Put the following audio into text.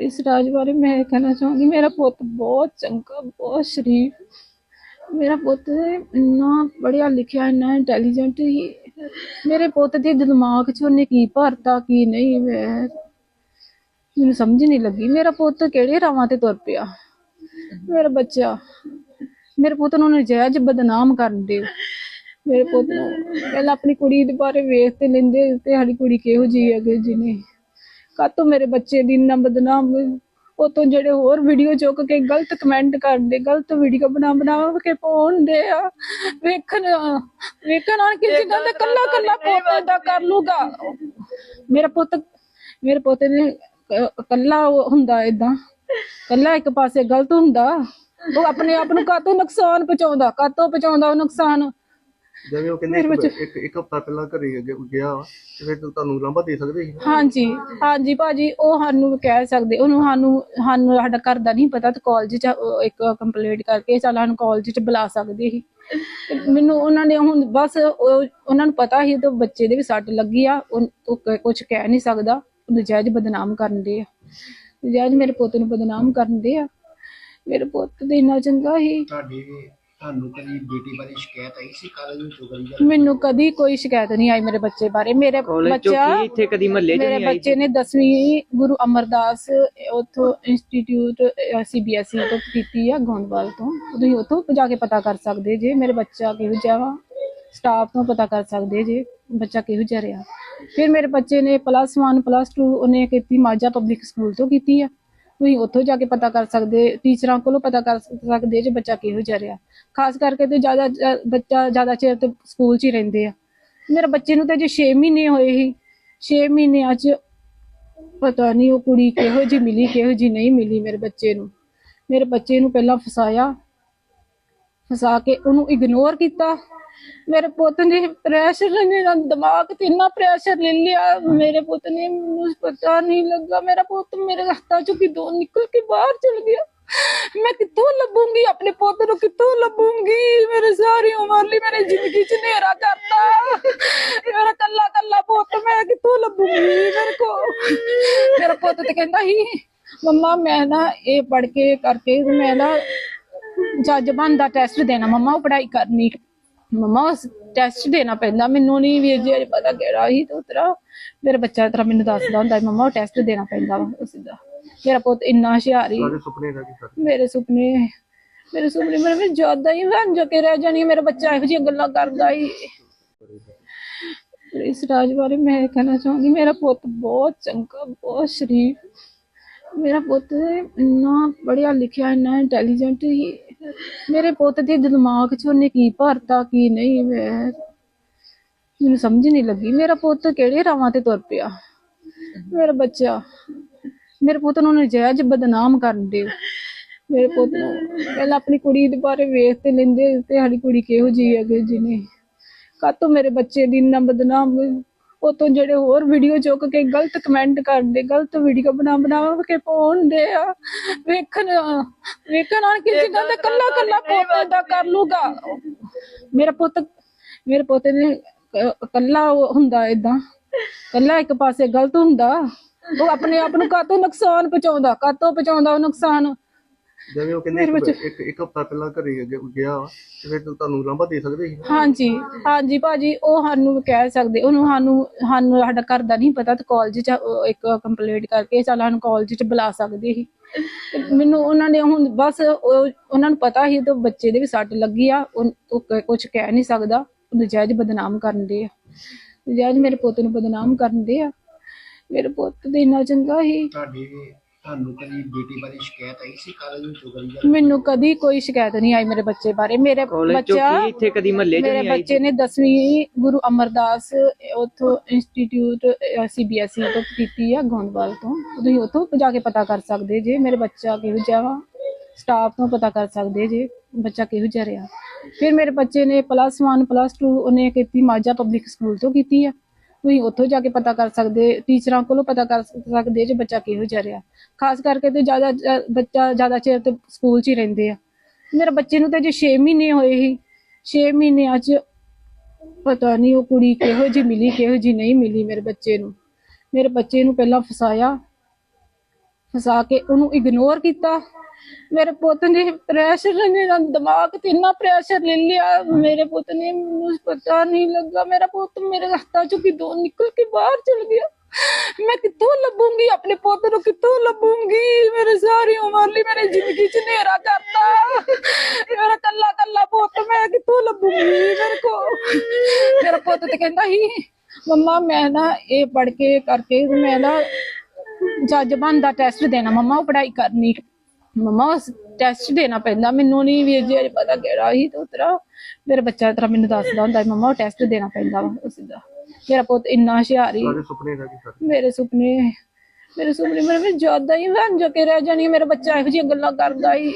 ਇਸ ਰਾਜ ਬਾਰੇ ਮੈਂ ਇਹ ਕਹਿਣਾ ਚਾਹੁੰਦੀ ਮੇਰਾ ਪੁੱਤ ਬਹੁਤ ਚੰਗਾ, ਬਹੁਤ ਸ਼ਰੀਫ। ਮੇਰਾ ਪੁੱਤ ਇੰਨਾ ਪੜ੍ਹਿਆ ਲਿਖਿਆ, ਇੰਨਾ ਇੰਟੈਲੀਜੈਂਟ ਹੀ ਮੇਰੇ ਪੁੱਤ ਦੇ ਦਿਮਾਗ 'ਚ ਉਹਨੇ ਕੀ ਭਰਤਾ, ਕੀ ਨਹੀਂ, ਮੈਂ ਮੈਨੂੰ ਸਮਝ ਨਹੀਂ ਲੱਗੀ। ਮੇਰਾ ਪੁੱਤ ਕਿਹੜੇ ਰਾਵਾਂ ਤੇ ਤੁਰ ਪਿਆ? ਮੇਰਾ ਬੱਚਾ, ਮੇਰੇ ਪੁੱਤ ਨੂੰ ਨਜਾਇਜ਼ ਬਦਨਾਮ ਕਰਨ ਦੇ ਮੇਰੇ ਪੁੱਤ ਨੂੰ ਪਹਿਲਾਂ ਆਪਣੀ ਕੁੜੀ ਦੇ ਬਾਰੇ ਵੇਖ ਤੇ ਲੈਂਦੇ ਤੇ ਸਾਡੀ ਕੁੜੀ ਕਿਹੋ ਜੀ ਹੈ ਕਿ ਜਿਹਨੇ ਕਾਤੋਂ ਮੇਰੇ ਬੱਚੇ ਦੀ ਇੰਨਾ ਬਦਨਾਮ? ਉਹ ਤੋਂ ਜਿਹੜੇ ਹੋਰ ਵੀਡੀਓ ਚੁੱਕ ਕੇ ਗਲਤ ਕਮੈਂਟ ਕਰਦੇ ਗਲਤ ਵੀਡੀਓ ਬਣਾ ਬਣਾ ਕੇ ਪਾਉਂਦੇ ਆ। ਵੇਖਣ ਵੇਖਣ ਆਣ ਕੇ ਜਿੱਦਾਂ ਦਾ ਕੱਲਾ ਕੱਲਾ ਪੁੱਤ ਦਾ ਕਰ ਲੂਗਾ। ਮੇਰਾ ਪੁੱਤ ਮੇਰੇ ਪੋਤੇ ਨੇ ਕੱਲਾ ਹੁੰਦਾ ਇਦਾਂ ਕੱਲਾ ਇੱਕ ਪਾਸੇ ਗਲਤ ਹੁੰਦਾ। ਉਹ ਆਪਣੇ ਆਪ ਨੂੰ ਕਾਤੋਂ ਨੁਕਸਾਨ ਪਹੁੰਚਾਉਂਦਾ? ਕਾਤੋਂ ਪਹੁੰਚਾਉਂਦਾ ਉਹ ਨੁਕਸਾਨ? ਜਿਵੇਂ ਉਹ ਕਹਿੰਦੇ ਇੱਕ ਇੱਕ ਇੱਕ ਹਫਤਾ ਪਹਿਲਾਂ ਘਰੇ ਗਿਆ ਗਿਆ ਵਾ, ਤੇ ਫਿਰ ਤੁਹਾਨੂੰ ਲਾਂਭਾ ਦੇ ਸਕਦੇ ਸੀ? ਹਾਂਜੀ ਹਾਂਜੀ ਭਾਜੀ ਉਹ ਸਾਨੂੰ ਕਹਿ ਸਕਦੇ ਉਹਨੂੰ ਸਾਨੂੰ ਸਾਨੂੰ ਸਾਡਾ ਘਰ ਦਾ ਨਹੀਂ ਪਤਾ ਤੇ ਕਾਲਜ ਚ ਉਹ ਇੱਕ ਕੰਪਲੀਟ ਕਰਕੇ ਚੱਲ ਸਾਨੂੰ ਕਾਲਜ ਚ ਬੁਲਾ ਸਕਦੇ ਸੀ। ਤੇ ਮੈਨੂੰ ਉਹਨਾਂ ਨੇ ਹੁਣ ਬਸ ਉਹ- ਉਹਨਾਂ ਨੂੰ ਪਤਾ ਸੀ ਤੇ ਬੱਚੇ ਦੇ ਵੀ ਸੱਟ ਲੱਗੀ ਆ ਉਹ ਕੁਝ ਕਹਿ ਨਹੀਂ ਸਕਦਾ ਉਹ ਨਜਾਇਜ਼ ਬਦਨਾਮ ਕਰਨ ਦੇ ਆ। ਨਜਾਇਜ਼ ਮੇਰੇ ਪੁੱਤ ਨੂੰ ਬਦਨਾਮ ਕਰਨ ਦੇ ਆ। ਮੇਰੇ ਪੁੱਤ ਦੇ ਇੰਨਾ ਚੰਗਾ ਸੀ। ਤੁਹਾਡੀ ਤੁਹਾਨੂੰ ਕਦੀ ਬੇਟੀ ਬਾਰੇ ਸ਼ਿਕਾਇਤ ਆਈ ਸੀ? ਕਾਲਜ ਵਿੱਚ ਚੋਰੀ ਦਾ ਮੈਨੂੰ ਕਦੀ ਕੋਈ ਸ਼ਿਕਾਇਤ ਨਹੀਂ ਆਈ ਮੇਰੇ ਬੱਚੇ ਬਾਰੇ। ਮੇਰੇ ਕਾਲਜ ਚੋਂ ਬੱਚਾ ਕੀ ਇੱਥੇ ਕਦੀ ਮਹੱਲੇ ਚ ਮੇਰੇ ਨਹੀਂ ਆਈ ਬੱਚੇ ਨੇ 10ਵੀਂ ਗੁਰੂ ਅਮਰਦਾਸ ਉਥੋਂ ਇੰਸਟੀਚਿਊਟ ਸੀਬੀਐਸਈ ਤੋਂ ਕੀਤੀ ਆ ਗੋਂਦਵਾਲ ਤੋਂ। ਤੁਸੀਂ ਉਥੋਂ ਜਾ ਕੇ ਪਤਾ ਕਰ ਸਕਦੇ ਜੇ। ਮੇਰੇ ਬੱਚਾ ਕਿਹੋ ਜਿਹਾ ਵਾ? ਸਟਾਫ ਤੋਂ ਪਤਾ ਕਰ ਸਕਦੇ ਜੇ। ਬੱਚਾ ਕਿਹੋ ਜਿਹਾ ਰਿਹਾ। ਫਿਰ ਮੇਰੇ ਬੱਚੇ ਨੇ ਪਲੱਸ 1 ਪਲੱਸ 2 ਉਹਨੇ ਕੀਤੀ ਮਾਝਾ ਪਬਲਿਕ ਸਕੂਲ ਤੋਂ ਕੀਤੀ ਆ। ਤੁਸੀਂ ਉੱਥੋਂ ਜਾ ਕੇ ਪਤਾ ਕਰ ਸਕਦੇ, ਟੀਚਰਾਂ ਕੋਲੋਂ ਪਤਾ ਕਰ ਸਕਦੇ ਜੇ ਬੱਚਾ ਕਿਹੋ ਜਿਹਾ ਰਿਹਾ। ਖਾਸ ਕਰਕੇ ਤੇ ਜ਼ਿਆਦਾ ਬੱਚਾ ਜ਼ਿਆਦਾ ਚਿਰ ਤੇ ਸਕੂਲ 'ਚ ਹੀ ਰਹਿੰਦੇ ਆ। ਮੇਰੇ ਬੱਚੇ ਨੂੰ ਤਾਂ ਜੇ 6 ਮਹੀਨੇ ਹੋਏ ਸੀ 6 ਮਹੀਨਿਆਂ 'ਚ ਪਤਾ ਨਹੀਂ ਉਹ ਕੁੜੀ ਕਿਹੋ ਜਿਹੀ ਮਿਲੀ, ਕਿਹੋ ਜਿਹੀ ਨਹੀਂ ਮਿਲੀ ਮੇਰੇ ਬੱਚੇ ਨੂੰ। ਮੇਰੇ ਬੱਚੇ ਨੂੰ ਪਹਿਲਾਂ ਫਸਾਇਆ, ਫਸਾ ਕੇ ਉਹਨੂੰ ਇਗਨੋਰ ਕੀਤਾ ਮੇਰੇ ਪੁੱਤ ਨੇ ਪ੍ਰੈਸ਼ਰ ਨੇ ਦਿਮਾਗ ਤੇ ਇੰਨਾ ਪ੍ਰੈਸ਼ਰ ਲੈ ਲਿਆ, ਮੇਰੇ ਪੁੱਤ ਨੇ ਮੈਨੂੰ ਪਤਾ ਨਹੀਂ ਲੱਗਾ, ਮੇਰਾ ਪੁੱਤ ਮੇਰੇ ਹੱਥਾਂ ਚੋਂ ਕਿਦੋਂ ਨਿਕਲ ਕੇ ਬਾਹਰ ਚਲ ਗਿਆ। ਮੈਂ ਕਿੱਥੋਂ ਲੱਭੂੰਗੀ, ਆਪਣੇ ਪੁੱਤ ਨੂੰ ਕਿੱਥੋਂ ਲੱਭੂੰਗੀ? ਮੇਰੇ ਸਾਰੀ ਉਮਰ ਲਈ ਮੇਰੇ ਜ਼ਿੰਦਗੀ 'ਚ ਹਨੇਰਾ ਕਰਤਾ। ਮੇਰਾ ਕੱਲਾ ਕੱਲਾ ਪੁੱਤ ਮੈਂ ਕਿੱਥੋਂ ਲੱਭੂੰਗੀ? ਮੇਰੇ ਕੋ ਮੇਰਾ ਪੁੱਤ ਤੇ ਕਹਿੰਦਾ ਸੀ, ਮੰਮਾ, ਮੈਂ ਨਾ ਇਹ ਪੜ ਕੇ ਕਰਕੇ ਮੈਂ ਨਾ ਜੱਜ ਬਣਦਾ ਟੈਸਟ ਦੇਣਾ, ਮੰਮਾ, ਉਹ ਪੜ੍ਹਾਈ ਕਰਨੀ। ਮੰਮਾ ਉਸ ਟੈਸਟ ਦੇਣਾ ਪੈਂਦਾ ਮੈਨੂੰ ਨਹੀਂ ਵੀਰ ਜੀ ਅਜੇ ਪਤਾ ਕਿਹੜਾ ਸੀ ਤੇ ਉਤਰਾ ਮੇਰਾ ਬੱਚਾ ਤੇਰਾ ਮੈਨੂੰ ਦੱਸਦਾ ਹੁੰਦਾ ਮੰਮਾ ਉਹ ਟੈਸਟ ਦੇਣਾ ਪੈਂਦਾ ਵਾ ਦਾ ਮੇਰਾ ਪੁੱਤ ਇੰਨਾ ਹੁਸ਼ਿਆਰੀ ਸਾਰੇ ਸੁਪਨੇ ਦਾ ਕੀ ਸਰ ਮੇਰੇ ਸੁਪਨੇ ਮੇਰੇ ਸੁਪਨੇ ਮੇਰੇ ਵਿੱਚ ਜ਼ਿਆਦਾ ਹੀ ਵਾਂਝ ਕੇ ਰਹਿ ਜਾਣੀ ਮੇਰਾ ਬੱਚਾ ਇਹੋ ਜਿਹੀਆਂ ਗੱਲਾਂ ਕਰਦਾ ਹੀ ਇਸ ਰਾਜ ਬਾਰੇ ਮੈਂ ਕਹਿਣਾ ਚਾਹੁੰਦੀ ਮੇਰਾ ਪੁੱਤ ਬਹੁਤ ਚੰਗਾ ਬਹੁਤ ਸ਼ਰੀਫ। ਮੇਰਾ ਪੁੱਤ ਇੰਨਾ ਪੜ੍ਹਿਆ ਲਿਖਿਆ ਇੰਨਾ ਇੰਟੈਲੀਜੈਂਟ ਹੀ ਮੇਰੇ ਪੁੱਤ ਦੇ ਦਿਮਾਗ 'ਚ ਉਹਨੇ ਕੀ ਭਰਤਾ, ਕੀ ਨਹੀਂ, ਮੈਂ ਮੈਨੂੰ ਸਮਝ ਨਹੀਂ ਲੱਗੀ। ਮੇਰਾ ਪੁੱਤ ਕਿਹੜੇ ਰਾਵਾਂ ਤੇ ਤੁਰ ਪਿਆ? ਮੇਰਾ ਬੱਚਾ, ਮੇਰੇ ਪੁੱਤ ਨੂੰ ਨਜਾਇਜ਼ ਬਦਨਾਮ ਕਰਨ ਦੇ ਮੇਰੇ ਪੁੱਤ ਨੂੰ ਪਹਿਲਾਂ ਆਪਣੀ ਕੁੜੀ ਦੇ ਬਾਰੇ ਵੇਖ ਤੇ ਲੈਂਦੇ ਤੇ ਸਾਡੀ ਕੁੜੀ ਕਿਹੋ ਜੀ ਹੈ ਕਿ ਜਿਹਨੇ। ਕਾਤੋਂ ਮੇਰੇ ਬੱਚੇ ਦੀ ਇੰਨਾ ਬਦਨਾਮ ਉਹ ਤੋਂ ਜਿਹੜੇ ਹੋਰ ਵੀਡੀਓ ਚੁੱਕ ਕੇ ਗਲਤ ਕਮੈਂਟ ਕਰਦੇ ਗਲਤ ਵੀਡੀਓ ਬਣਾ ਬਣਾ ਕੇ ਪਾਉਂਦੇ ਆ। ਵੇਖਣ ਵੇਖਣ ਆਣ ਕੇ ਜਿੱਦਾਂ ਦਾ ਕੱਲਾ ਕੱਲਾ ਪੁੱਤ ਦਾ ਕਰ ਲੂਗਾ। ਮੇਰਾ ਪੁੱਤ ਮੇਰੇ ਪੋਤੇ ਨੇ ਕੱਲਾ ਹੁੰਦਾ ਇਦਾਂ ਕੱਲਾ ਇੱਕ ਪਾਸੇ ਗਲਤ ਹੁੰਦਾ। ਉਹ ਆਪਣੇ ਆਪ ਨੂੰ ਕਾਤੋਂ ਨੁਕਸਾਨ ਪਹੁੰਚਾਉਂਦਾ ਕਾਤੋਂ ਪਹੁੰਚਾਉਂਦਾ ਉਹ ਨੁਕਸਾਨ? ਜਿਵੇਂ ਉਹ ਕਹਿੰਦੇ ਇੱਕ ਇੱਕ ਇੱਕ ਹਫਤਾ ਪਹਿਲਾਂ ਘਰੇ ਗਿਆ ਗਿਆ ਵਾ, ਤੇ ਫਿਰ ਤੁਹਾਨੂੰ ਲਾਂਭਾ ਦੇ ਸਕਦੇ ਸੀ? ਹਾਂਜੀ ਹਾਂਜੀ ਭਾਜੀ ਉਹ ਸਾਨੂੰ ਕਹਿ ਸਕਦੇ ਉਹਨੂੰ ਸਾਨੂੰ ਸਾਨੂੰ ਸਾਡਾ ਘਰ ਦਾ ਨਹੀਂ ਪਤਾ ਤੇ ਕਾਲਜ ਚ ਉਹ ਇੱਕ ਕੰਪਲੀਟ ਕਰਕੇ ਚੱਲ ਸਾਨੂੰ ਕਾਲਜ ਚ ਬੁਲਾ ਸਕਦੇ ਸੀ। ਤੇ ਮੈਨੂੰ ਉਹਨਾਂ ਨੇ ਹੁਣ ਬਸ ਉਹ- ਉਹਨਾਂ ਨੂੰ ਪਤਾ ਸੀ ਤੇ ਬੱਚੇ ਦੇ ਵੀ ਸੱਟ ਲੱਗੀ ਆ ਉਹ ਕੁਝ ਕਹਿ ਨਹੀਂ ਸਕਦਾ ਉਹ ਨਜਾਇਜ਼ ਬਦਨਾਮ ਕਰਨ ਦੇ ਆ। ਨਜਾਇਜ਼ ਮੇਰੇ ਪੁੱਤ ਨੂੰ ਬਦਨਾਮ ਕਰਨ ਦੇ ਆ। ਮੇਰੇ ਪੁੱਤ ਦੇ ਇੰਨਾ ਚੰਗਾ ਸੀ। ਤੁਹਾਡੀ ਤੁਹਾਨੂੰ ਕਦੀ ਬੇਟੀ ਬਾਰੇ ਸ਼ਿਕਾਇਤ ਆਈ ਸੀ? ਕਾਲਜ ਵਿੱਚ ਚੋਰੀ ਦਾ ਮੈਨੂੰ ਕਦੀ ਕੋਈ ਸ਼ਿਕਾਇਤ ਨਹੀਂ ਆਈ ਮੇਰੇ ਬੱਚੇ ਬਾਰੇ। ਮੇਰੇ ਕਾਲਜ ਚੋਂ ਬੱਚਾ ਕੀ ਇੱਥੇ ਕਦੀ ਮਹੱਲੇ ਚ ਮੇਰੇ ਨਹੀਂ ਆਈ ਬੱਚੇ ਨੇ 10ਵੀਂ ਗੁਰੂ ਅਮਰਦਾਸ ਉਥੋਂ ਇੰਸਟੀਚਿਊਟ ਸੀਬੀਐਸਈ ਤੋਂ ਕੀਤੀ ਆ ਗੋਂਦਵਾਲ ਤੋਂ। ਤੁਸੀਂ ਉਥੋਂ ਜਾ ਕੇ ਪਤਾ ਕਰ ਸਕਦੇ ਜੇ। ਮੇਰੇ ਬੱਚਾ ਕਿਹੋ ਜਿਹਾ ਵਾ? ਸਟਾਫ ਤੋਂ ਪਤਾ ਕਰ ਸਕਦੇ ਜੇ। ਬੱਚਾ ਕਿਹੋ ਜਿਹਾ ਰਿਹਾ। ਫਿਰ ਮੇਰੇ ਬੱਚੇ ਨੇ ਪਲੱਸ 1 ਪਲੱਸ 2 ਉਹਨੇ ਕੀਤੀ ਮਾਝਾ ਪਬਲਿਕ ਸਕੂਲ ਤੋਂ ਕੀਤੀ ਆ। ਤੁਸੀਂ ਉੱਥੋਂ ਜਾ ਕੇ ਪਤਾ ਕਰ ਸਕਦੇ, ਟੀਚਰਾਂ ਕੋਲੋਂ ਪਤਾ ਕਰ ਸਕਦੇ ਜੇ ਬੱਚਾ ਕਿਹੋ ਜਿਹਾ ਰਿਹਾ। ਖਾਸ ਕਰਕੇ ਤੇ ਜ਼ਿਆਦਾ, ਬੱਚਾ ਜ਼ਿਆਦਾ ਚਿਰ ਤੇ ਸਕੂਲ 'ਚ ਹੀ ਰਹਿੰਦੇ ਆ। ਮੇਰੇ ਬੱਚੇ ਨੂੰ ਤੇ ਜੇ 6 ਮਹੀਨੇ ਹੋਏ ਸੀ 6 ਮਹੀਨਿਆਂ 'ਚ ਪਤਾ ਨਹੀਂ ਉਹ ਕੁੜੀ ਕਿਹੋ ਜਿਹੀ ਮਿਲੀ, ਕਿਹੋ ਜਿਹੀ ਨਹੀਂ ਮਿਲੀ ਮੇਰੇ ਬੱਚੇ ਨੂੰ। ਮੇਰੇ ਬੱਚੇ ਨੂੰ ਪਹਿਲਾਂ ਫਸਾਇਆ, ਫਸਾ ਕੇ ਉਹਨੂੰ ਇਗਨੋਰ ਕੀਤਾ। ਮੇਰੇ ਪੁੱਤ ਨੇ ਪ੍ਰੈਸ਼ਰ ਨੇ ਦਿਮਾਗ ਤੇ ਇੰਨਾ ਪ੍ਰੈਸ਼ਰ ਲੈ ਲਿਆ, ਮੇਰੇ ਪੁੱਤ ਨੇ ਮੈਨੂੰ ਪਤਾ ਨਹੀਂ ਲੱਗਾ, ਮੇਰਾ ਪੁੱਤ ਮੇਰੇ ਹੱਥਾਂ ਚੋਂ ਕਿਦੋਂ ਨਿਕਲ ਕੇ ਬਾਹਰ ਚਲ ਗਿਆ। ਮੈਂ ਕਿੱਥੋਂ ਲੱਭੂੰਗੀ, ਆਪਣੇ ਪੁੱਤ ਨੂੰ ਕਿੱਥੋਂ ਲੱਭੂੰਗੀ? ਮੇਰੇ ਸਾਰੀ ਉਮਰ ਲਈ ਮੇਰੇ ਜ਼ਿੰਦਗੀ ਚ ਹਨੇਰਾ ਕਰਤਾ। ਮੇਰਾ ਕੱਲਾ ਕੱਲਾ ਪੁੱਤ, ਮੈਂ ਕਿੱਥੋਂ ਲੱਭੂੰਗੀ ਮੇਰੇ ਕੋ? ਮੇਰਾ ਪੁੱਤ ਤੇ ਕਹਿੰਦਾ ਸੀ, ਮੰਮਾ, ਮੈਂ ਨਾ ਇਹ ਪੜ ਕੇ ਕਰਕੇ, ਮੈਂ ਨਾ ਜੱਜ ਬਣਦਾ ਟੈਸਟ ਦੇਣਾ, ਮੰਮਾ, ਉਹ ਪੜ੍ਹਾਈ ਕਰਨੀ। ਮੰਮਾ ਉਸ ਟੈਸਟ ਦੇਣਾ ਪੈਂਦਾ ਮੈਨੂੰ ਨਹੀਂ ਵੀਰ ਜੀ ਅਜੇ ਪਤਾ ਕਿਹੜਾ ਸੀ ਤੇ ਉਤਰਾ ਮੇਰਾ ਬੱਚਾ ਤਰਾ ਮੈਨੂੰ ਦੱਸਦਾ ਹੁੰਦਾ ਮੰਮਾ ਉਹ ਟੈਸਟ ਦੇਣਾ ਪੈਂਦਾ ਵਾ ਉਸ ਦਾ ਮੇਰਾ ਪੁੱਤ ਇੰਨਾ ਹੁਸ਼ਿਆਰ ਸੁਪਨੇ ਦਾ ਕੀ ਸਰ ਮੇਰੇ ਸੁਪਨੇ ਮੇਰੇ ਸੁਪਨੇ ਮੇਰੇ ਵਿੱਚ ਜ਼ਿਆਦਾ ਹੀ ਵਾਂ ਜੋ ਕੇ ਰਹਿ ਜਾਣੀ ਮੇਰਾ ਬੱਚਾ ਇਹੋ ਜਿਹੀਆਂ ਗੱਲਾਂ ਕਰਦਾ ਹੀ